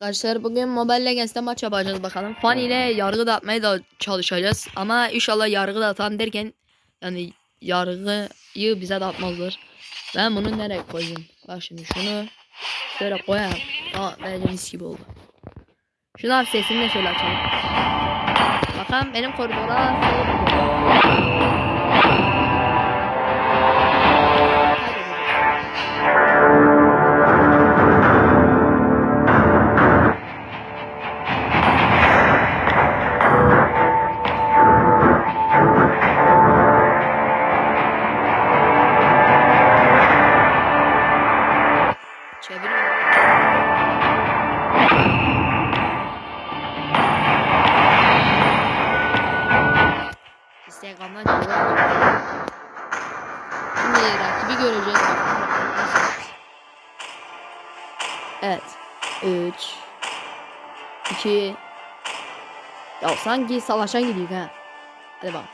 Arkadaşlar bugün Mobile Legends'te maç yapacağız bakalım. Fan ile yargı dağıtmaya da çalışacağız. Ama inşallah yargı dağıtan derken yani yargıyı bize dağıtmazlar. Ben bunu nereye koyayım? Bak şimdi şunu şöyle koyayım. Aa mis gibi oldu. Şunu abi sesini de şöyle açalım. Bakalım benim koridora Şimdi rakibi göreceğiz. Evet. 3 2 Ya sanki savaşa gidiyor ha. Hadi bak.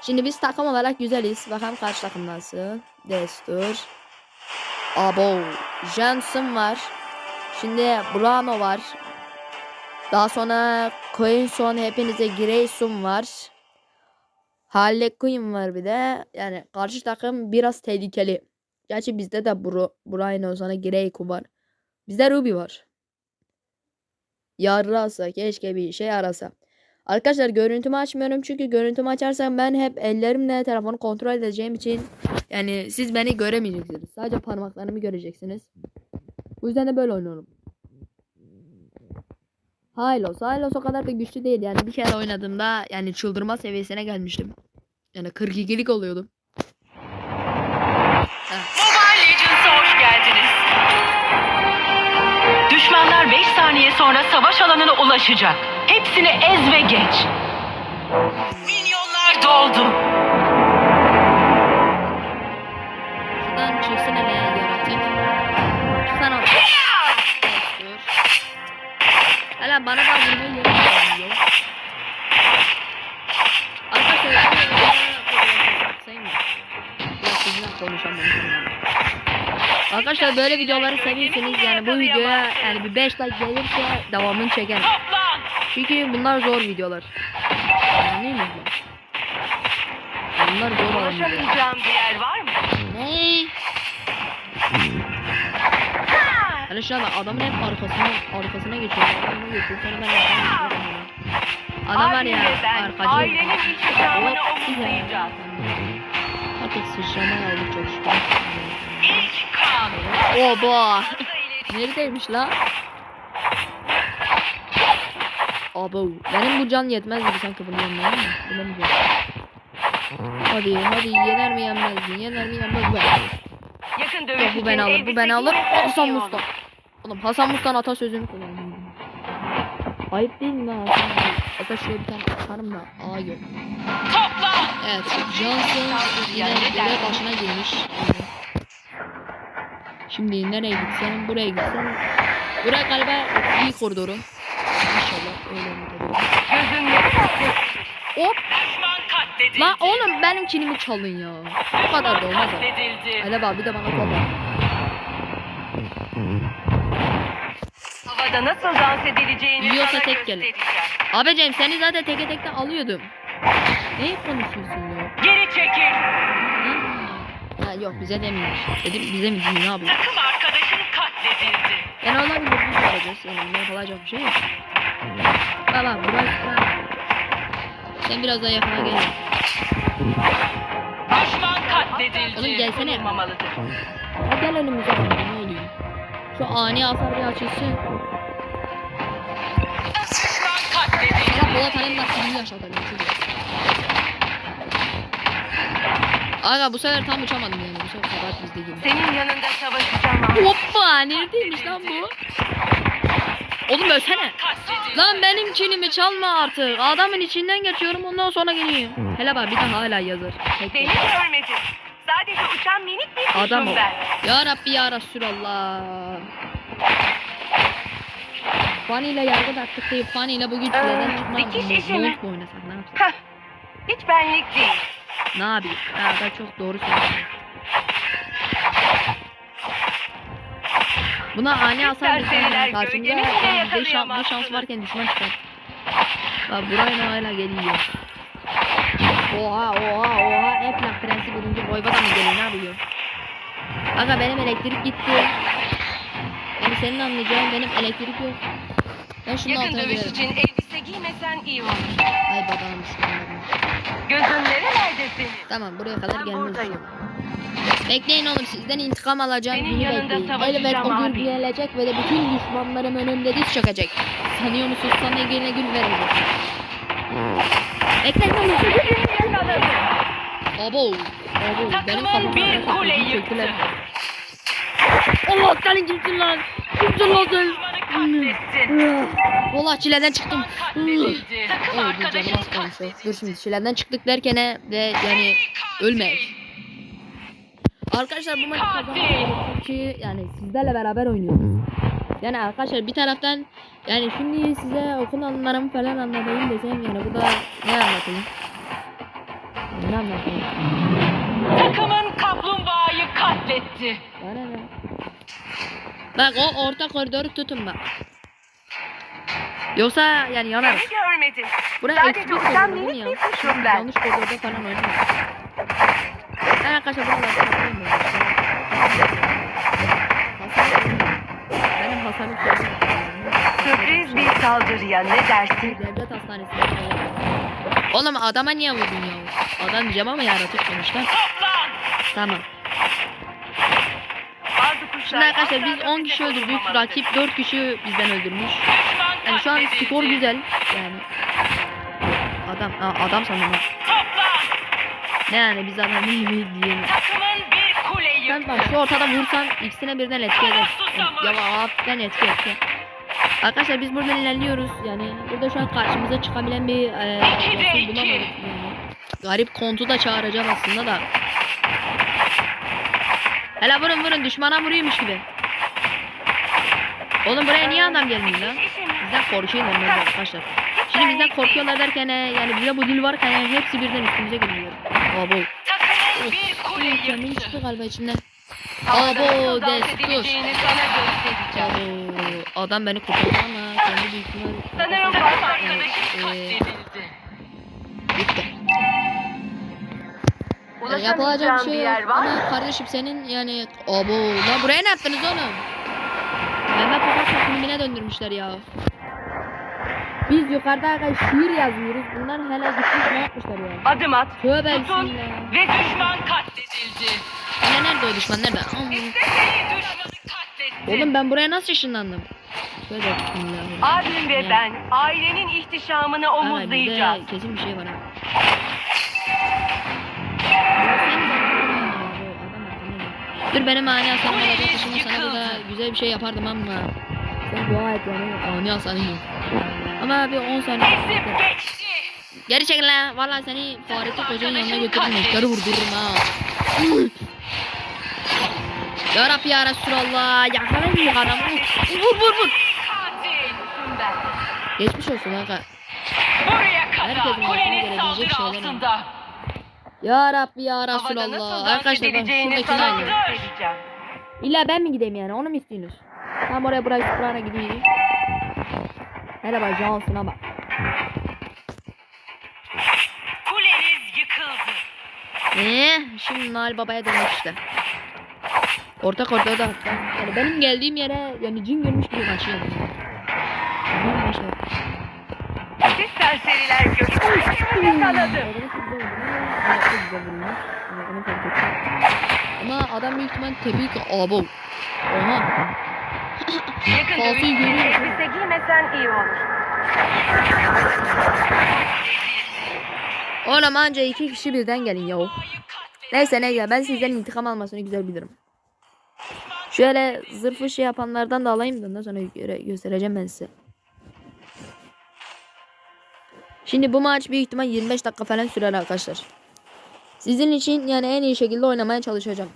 Şimdi biz takım olarak güzeliz. Bakalım karşı takım nasıl. Destur. Abo. Johnson var. Şimdi Brano var. Daha sonra Coinson hepinize Grayson var. Harley Quinn var bir de. Yani karşı takım biraz tehlikeli. Gerçi bizde de Bro, Brian sonra Grayson var. Bizde Ruby var. Yarrasa keşke bir şey arasa. Arkadaşlar görüntümü açmıyorum çünkü görüntümü açarsam ben hep ellerimle telefonu kontrol edeceğim için yani siz beni göremeyeceksiniz. Sadece parmaklarımı göreceksiniz. Bu yüzden de böyle oynuyorum. Hylos. Hylos o kadar da güçlü değil. Yani bir kere oynadığımda yani çıldırma seviyesine gelmiştim. Yani 42'lik oluyordum. Mobile Legends'a hoş geldiniz. Düşmanlar 5 saniye sonra savaş alanına ulaşacak. Hepsini ez ve geç. Minyonlar doldu. Şuradan çıksın hele yaratık. Çıksana. Hala bana da vurmayı Arkadaşlar böyle videoları seviyorsanız yani bu videoya yani bir 5 like gelirse devamını çekerim. Çünkü bunlar zor videolar. Anlıyor musun? Bunlar zor olan videolar. Ulaşamayacağım bir yer var mı? Ne? Hani şu anda adamın hep arkasına arkasına geçiyor. Arkasına geçiyor. Sonra ben geçiyorum. Adam var ya arkacı. ailenin iç yaşamını omuzlayacağız. Artık sıçrama aldı çok şükür. Oba. Neredeymiş la? Abo. Benim bu can yetmez gibi sanki bunu yenmeye mi? Bilemeyeceğim. Hadi hadi yener mi yenmez mi? Yener mi yenmez mi? Yakın Yok, dövüş bu için beni alır, bu beni alır. Hasan. Mustafa. Oğlum Hasan Mustafa'nın atasözünü kullandım. Ayıp değil mi lan Hasan Mustafa? Hatta şöyle bir tane atarım da. Aa yok. Topla. Evet. Johnson yine başına girmiş. Şimdi nereye gitsem? Buraya gitsem. Buraya galiba iyi koridoru. İnşallah öyle Hop. La oğlum benim kilimi çalın ya. Bu kadar da olmaz. bak bir de bana at. Havada nasıl dans edileceğini Yiyorsa tek göstereceğim. Abicim seni zaten teke tekte alıyordum. Ne konuşuyorsun ya? Geri çekil. Yok bize demiyor. Dedim bize mi demiyor ne yapıyor? Takım arkadaşın katledildi. Yani olabilir biz de alacağız. Yani ne yapılacak bir şey yok. Baba burası Sen biraz daha yakına gel. Düşman katledildi. Oğlum gelsene. Ha, gel önümüze ne oluyor? Şu ani afar bir açılsın. Ya Polat Alemdar filmi yaşadı. Aga bu sefer tam uçamadım ya. %20. Senin yanında savaşacağım abi. Hoppa neredeymiş lan bu? Oğlum ölsene. Lan benim çinimi çalma artık. Adamın içinden geçiyorum ondan sonra geliyorum. Hele bak bir daha hala yazır. Beni görmedin. Sadece uçan minik bir Adam ben. Ya Rabbi ya Resulallah. Fanny ile yargı taktık deyip Fanny ile bugün çileden çıkmam. Dikiş işi mi? Hiç benlik değil. Ne yapayım? Ha, ben çok doğru söylüyorum. Buna ani hasar bile yani bir, şans, bir yakalayamazsınız. şans varken düşman çıkar. Bak buraya hala geliyor. Oha oha oha Eflak prensi birinci boyva da mı geliyor ne yapıyor? Aga benim elektrik gitti. Yani senin anlayacağın benim elektrik yok. Ben şunun Yakın altına dövüş girerim. için elbise giymesen iyi olur. Ay bakalım düşmanlarım. Gözün nerelerde senin? Tamam buraya kadar Ben gelmez. buradayım. Bekleyin oğlum sizden intikam alacağım Senin günü yanında bekleyin. savaşacağım Elbet o gün gelecek ve de bütün düşmanlarım önümde diz çökecek. Sanıyor musun sana yerine gün verecek. Bekleyin oğlum. Abo. Abo. Benim kafamda bir kule yıktı. Allah senin kimsin lan? Kimsin lan sen? Valla çileden çıktım. Takım arkadaşın. Dur şimdi çileden çıktık derken ve yani ölmek. Arkadaşlar bu maçı çünkü yani sizlerle beraber oynuyoruz. Yani arkadaşlar bir taraftan yani şimdi size okunanlarımı falan anlatayım desem yani burada ne anlatayım? Ne anlatayım? Takımın kaplumbağayı katletti. Bana ne? Bak o orta koridoru tutun bak. Yoksa yani yanarız. Beni görmedin. Buraya Sadece mi minik bir kuşum ben. Yanlış koridorda falan oynuyorum. Arkadaşlar buralarda takılayım mı? Benim hasarım Sürpriz bir saldırıya ne dersin? Devlet hastanesinde. Oğlum adama niye vurdun ya? Adam diyeceğim ama yaratık sonuçta. Tamam. Şimdi arkadaşlar biz asla 10 kişi öldürdük. Rakip 4 kişi bizden öldürmüş. Yani şu an skor güzel. Yani. Adam, aa, adam. Toplan! Ne yani biz değil mi diyelim. Takımın bir kule yıktı. bak şu ortada vursam ikisine birden etki eder. Ya hafiften etki etki. Arkadaşlar biz buradan ilerliyoruz. Yani burada şu an karşımıza çıkabilen bir e, İki bulamadık yani. Garip kontu da çağıracağım aslında da. Hele vurun vurun düşmana vuruyormuş gibi. Oğlum buraya niye adam gelmiyor lan? Bizden korkuyorlar arkadaşlar. Şimdi bizden korkuyorlar derken yani bize bu dil varken yani hepsi birden üstümüze geliyor. Abo. Bir kule yıktı. çıktı galiba içimden. Abo, destur. Abo. Adam beni kurtardı ama kendi büyük ihtimal Sanırım Ee, bazı arkadaşım e, katledildi. gitti. Yani yapılacak bir şey yok. Ama kardeşim senin yani abo lan buraya ne yaptınız oğlum? Mehmet Babak'la filmine döndürmüşler ya. Biz yukarıda arkadaşlar şiir yazıyoruz. Bunlar hele gitmiş ne yapmışlar ya? Adım at. Tövbe Tutun bismillah. ve düşman katledildi. Hani nerede o düşman nerede? Aman. İstediği düşmanı katletti. Oğlum ben buraya nasıl ışınlandım? Tövbe bismillah. Abim ve ben ailenin ihtişamını omuzlayacağız. bizde kesin bir şey var ha. Dur benim ani hasanım olacak şimdi sana güzel bir şey yapardım ama sen dua et yani ani hasanım yok. Ama bir 10 saniye. Geri çekil lan valla seni Fahrettin Koca'nın yanına götürürüm eşleri vurdururum ha Ya Rabbi ya Resulallah yakalayın bir adamı Vur vur vur. Geçmiş olsun kanka Buraya kadar gelebilecek saldırı altında. Ya Rabbi ya Resulallah Arkadaşlar ben şuradakini alıyorum. İlla ben mi gideyim yani onu mu istiyorsunuz? Tam oraya buraya Sprana gideyim. Bak Johnson'a bak. Kuleniz yıkıldı. Eee şimdi Nail Baba'ya dönmek işte. Orta koridorda hatta. Yani benim geldiğim yere yani cin görmüş gibi başlıyor. Siz serseriler göçmeni yakaladı. Ama- adam büyük ihtimal tebrik abo. Oha. Yakın Falsoyu dövüş için görüyor musun? elbise giymesen iyi olur. Oğlum anca iki kişi birden gelin yahu. Neyse neyse ben sizden intikam almasını güzel bilirim. Şöyle zırhı şey yapanlardan da alayım da ondan sonra göstereceğim ben size. Şimdi bu maç büyük ihtimal 25 dakika falan sürer arkadaşlar. Sizin için yani en iyi şekilde oynamaya çalışacağım.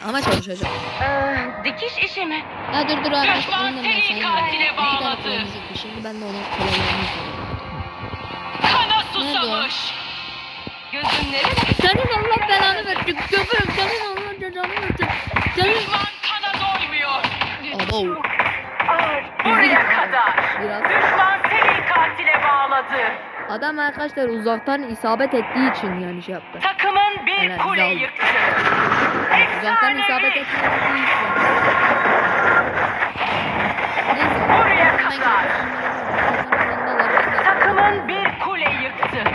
Yani ama çalışacağım. Ee, dikiş işi mi? Ya dur dur arkadaşlar. Düşman seni katile bağladı. Şimdi ben de ona kolaylarını izliyorum. Kana susamış. Gözün nerede? Senin Allah belanı verecek. Köpürüm senin Allah cezanı verecek. Senin Düşman kana doymuyor. Oh. Buraya kadar. Biraz. Düşman seni katile bağladı. Adam arkadaşlar uzaktan isabet ettiği için yani şey yaptı. Takımın bir Helal, kule yıktı. Uzaktan isabet için. Neyse. Buraya kadar. Takımın bir kule yıktı.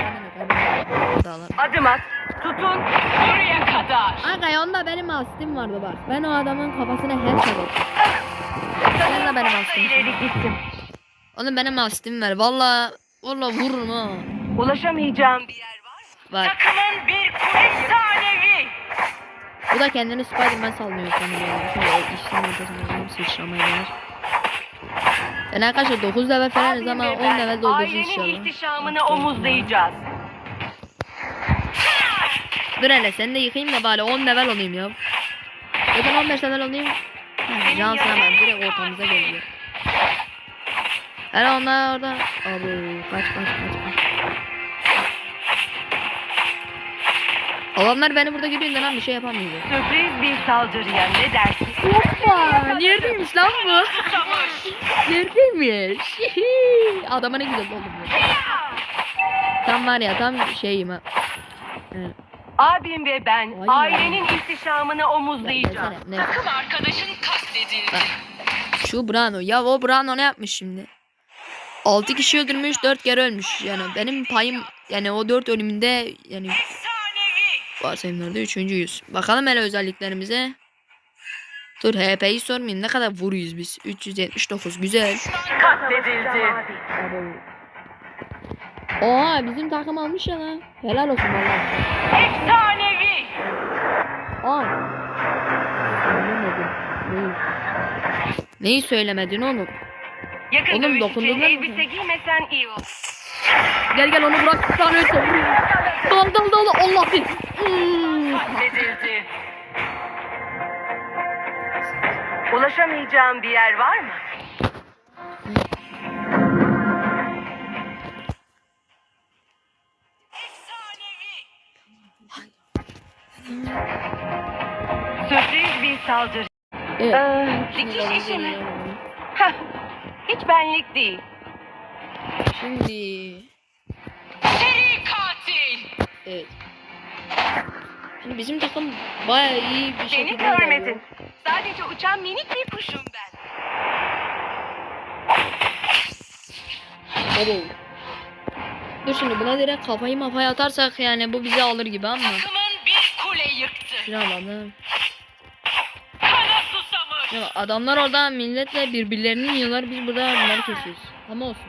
Adım at. Tutun. Buraya kadar. Aga onda benim astim vardı bak. Ben o adamın kafasına headshot ettim. Ben de benim astım. ileri gittim. Benim astim var. Valla valla vururum ha. Ulaşamayacağım bir yer var? Bak Takımın bir kule. Bu da kendini Spiderman sallıyor sanırım. Şöyle işin ortasında sıçramaya gelir. Ben arkadaşlar 9 level falanız ama 10 Abim ve ben level dolduracağız Ailenin inşallah. ihtişamını omuzlayacağız. Dur hele seni de yıkayayım da bari 10 level olayım ya. Zaten 15 level olayım. Can sıramam direkt ortamıza geliyor. Hele onlar orada. Abi kaç kaç kaç kaç. Adamlar beni burada görüyor lan bir şey yapamıyor. Sürpriz bir saldırıya ne dersin? Hoppa! Neredeymiş lan bu? Neredeymiş? Adama ne güzel oldum ya. Tam var ya tam şeyim ha. Evet. Abim ve ben Vay ailenin ihtişamını omuzlayacağız. Ne? Takım arkadaşın katledildi. Bak. Şu Brano. Ya o Brano ne yapmış şimdi? 6 kişi öldürmüş 4 kere ölmüş. Yani benim payım yani o 4 ölümünde yani Efsanevi. varsayımlarda üçüncüyüz. Bakalım hele özelliklerimize. Dur HP'yi sormayayım. Ne kadar vuruyoruz biz? 379. Güzel. Katledildi. Oha bizim takım almış ya lan. Helal olsun valla. Efsanevi. Aa. Neyi? Neyi söylemedin oğlum? Yakın Oğlum, dokundun elbise giymesen iyi olur. Gel gel onu bırak bir tane öte. Dal dal dal Allah bir. Katledildi. Ulaşamayacağım bir yer var mı? Sürpriz bir saldırı. Evet. Ee, dikiş işi mi? Hah, Hiç benlik değil. Şimdi Seri katil. evet. Şimdi bizim takım bayağı iyi bir şekilde görmedin. ilerliyor. Sadece uçan minik bir kuşum ben. Baba. Dur şimdi buna direkt kafayı mafaya atarsak yani bu bizi alır gibi ama. Takımın bir kule yıktı. Susamış. Ya adamlar orada milletle birbirlerini yiyorlar. Biz burada bunları kesiyoruz. Ama olsun.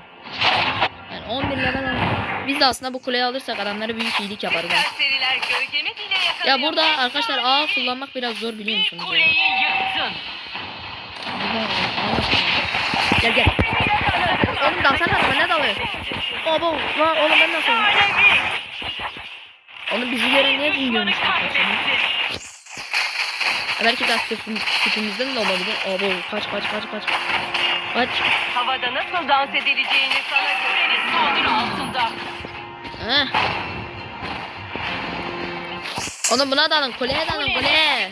Yani 11 level. Biz de aslında bu kuleyi alırsak adamlara büyük iyilik yaparız. Ya burada arkadaşlar ağ kullanmak biraz zor biliyor Bir musunuz? kuleyi yıktın. Ağ- Gel gel. Oğlum dalsana adama ne dalıyor? Abo lan oğlum ben nasıl? Oğlum bizi gören niye katledildi. Belki de tipim, tipimizden de olabilir. Abo kaç kaç kaç kaç. Kaç. Havada nasıl dans edileceğini sana göreniz saldırı altında. Heh. Oğlum buna dalın kuleye dalın kuleye.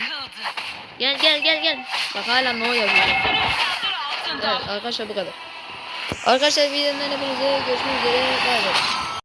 Gel gel gel gel. Bak hala no altında. Evet arkadaşlar bu kadar. Arkadaşlar videonun hepinize görüşmek üzere. Bay bay.